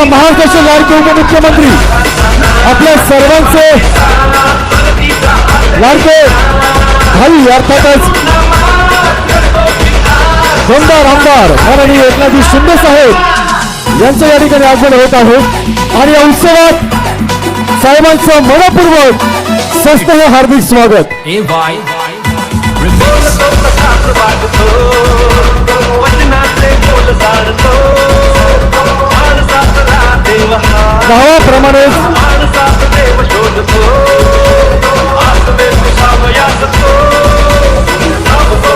आपल्या महाराष्ट्राचे लाडके उपमुख्यमंत्री आपल्या सर्वांचे लाडके भाई अर्थातच दमदार आमदार माननीय एकनाथजी शिंदे साहेब यांचं या ठिकाणी आगमन होत आहे. आणि या उत्सवात साहेबांचं मनपूर्वक सस्त हे हार्दिक स्वागत. बोल गावाप्रमाणेच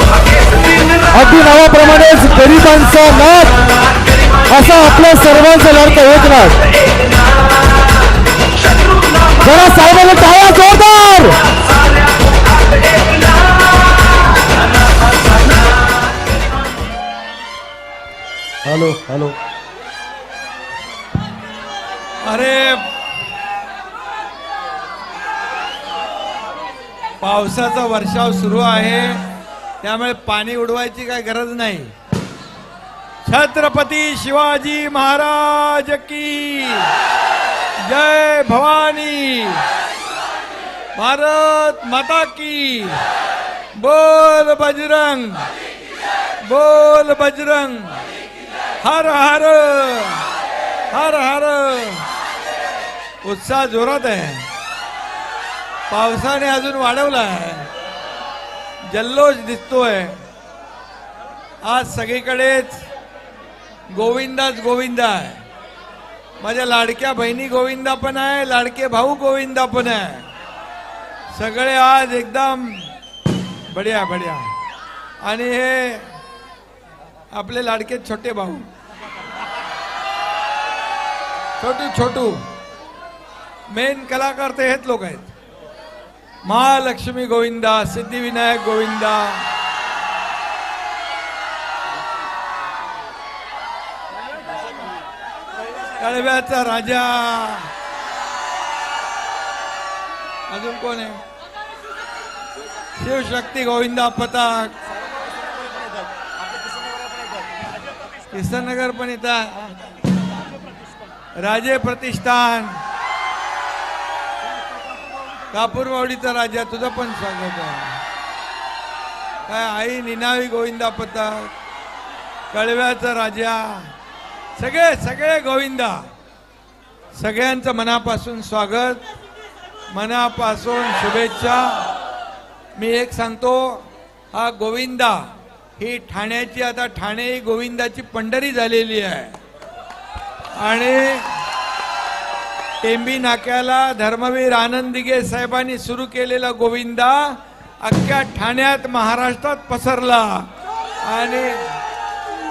अगदी नावाप्रमाणेच गरिबांचा नाथ असा आपल्या सर्वांचा लाडका एकनाथ. जरा साहेबांना टाळ्या जोरदार! Hello hello. अरे. पावसाचा वर्षाव सुरू आहे. त्यामुळे पाणी उडवायची काय गरज नाही. छत्रपती शिवाजी महाराज की जय भवानी. भारत माता की. बोल बजरंग. बोल बजरंग. हर हर. हर हर. उत्साह जोरात आहे. पावसाने अजून वाढवला आहे जल्लोष दिसतोय. आज सगळीकडेच गोविंदाच गोविंदा आहे. माझ्या लाडक्या बहिणी गोविंदा पण आहे लाडके भाऊ गोविंदा पण आहे. सगळे आज एकदम बढिया बढिया. आणि हे आपले लाडके छोटे भाऊ. छोटू छोटू. मेन कलाकार ते हेच लोक आहेत. महालक्ष्मी गोविंदा सिद्धिविनायक गोविंदा. कळव्याचा राजा. अजून कोण आहे? शिवशक्ती गोविंदा पताक. किसनगर पण इथं राजे प्रतिष्ठान. कापूरवाडीचा राजा तुझं पण स्वागत आहे. काय आई निनावी गोविंदा पथक कळव्याचा राजा सगळे सगळे गोविंदा सगळ्यांचं मनापासून स्वागत मनापासून शुभेच्छा. मी एक सांगतो हा गोविंदा ही ठाण्याची आता ठाणे ही गोविंदाची पंढरी झालेली आहे. आणि टेंबी नाक्याला धर्मवीर आनंद दिघे साहेबांनी सुरू केलेला गोविंदा अख्ख्या ठाण्यात महाराष्ट्रात पसरला. आणि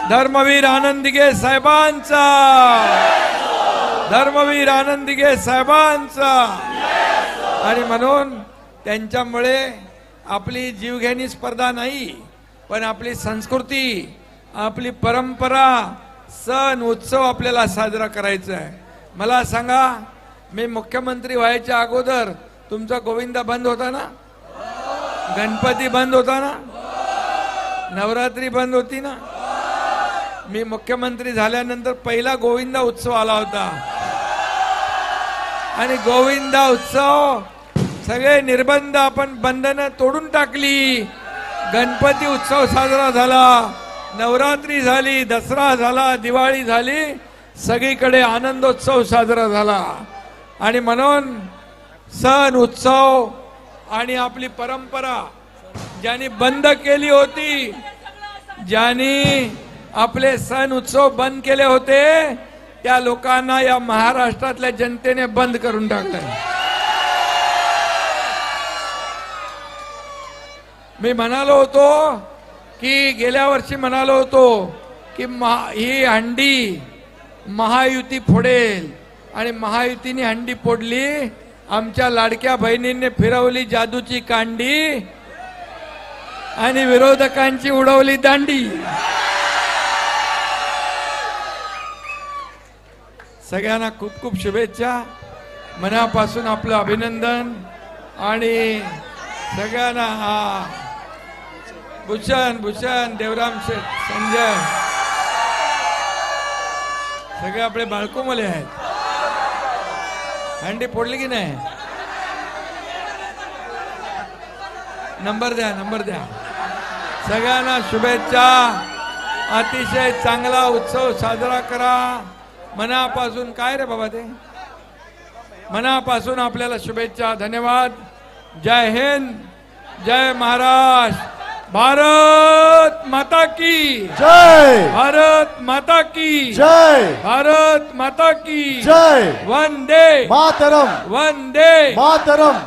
धर्मवीर आनंद दिघे साहेबांचा. धर्मवीर आनंद दिघे साहेबांचा. आणि म्हणून त्यांच्यामुळे आपली जीवघेणी स्पर्धा नाही पण आपली संस्कृती आपली परंपरा सण उत्सव आपल्याला साजरा करायचा आहे. मला सांगा मी मुख्यमंत्री व्हायच्या अगोदर तुमचा गोविंदा बंद होता ना? गणपती बंद होता ना? नवरात्री बंद होती ना? मी मुख्यमंत्री झाल्यानंतर पहिला गोविंदा उत्सव आला होता. आणि गोविंदा उत्सव सगळे निर्बंध आपण बंधनं तोडून टाकली. गणपती उत्सव साजरा झाला नवरात्री झाली दसरा झाला दिवाळी झाली सगळीकडे आनंदोत्सव साजरा झाला. आणि म्हणून सण उत्सव आणि आपली परंपरा ज्यांनी बंद केली होती ज्यांनी आपले सण उत्सव बंद केले होते त्या लोकांना या महाराष्ट्रातल्या जनतेने बंद करून टाकलंय मी म्हणालो होतो की गेल्या वर्षी म्हणालो होतो की महा ही हंडी महायुती फोडेल. आणि महायुतीने हंडी फोडली. आमच्या लाडक्या बहिणींनी फिरवली जादूची कांडी आणि विरोधकांची उडवली दांडी. सगळ्यांना खूप खूप शुभेच्छा. मनापासून आपलं अभिनंदन आणि सगळ्यांना हा भूषण भूषण देवराम शेठ संजय. सगळे आपले बाळकोमले आहेत. हंडी फोडली की नाही? नंबर द्या नंबर द्या. सगळ्यांना शुभेच्छा. अतिशय चांगला उत्सव साजरा करा. मनापासून काय रे बाबा ते? मनापासून आपल्याला शुभेच्छा धन्यवाद. जय हिंद जय महाराष्ट्र. भारत माता की जय भारत माता की जय भारत माता की जय वंदे मातरम वंदे मातरम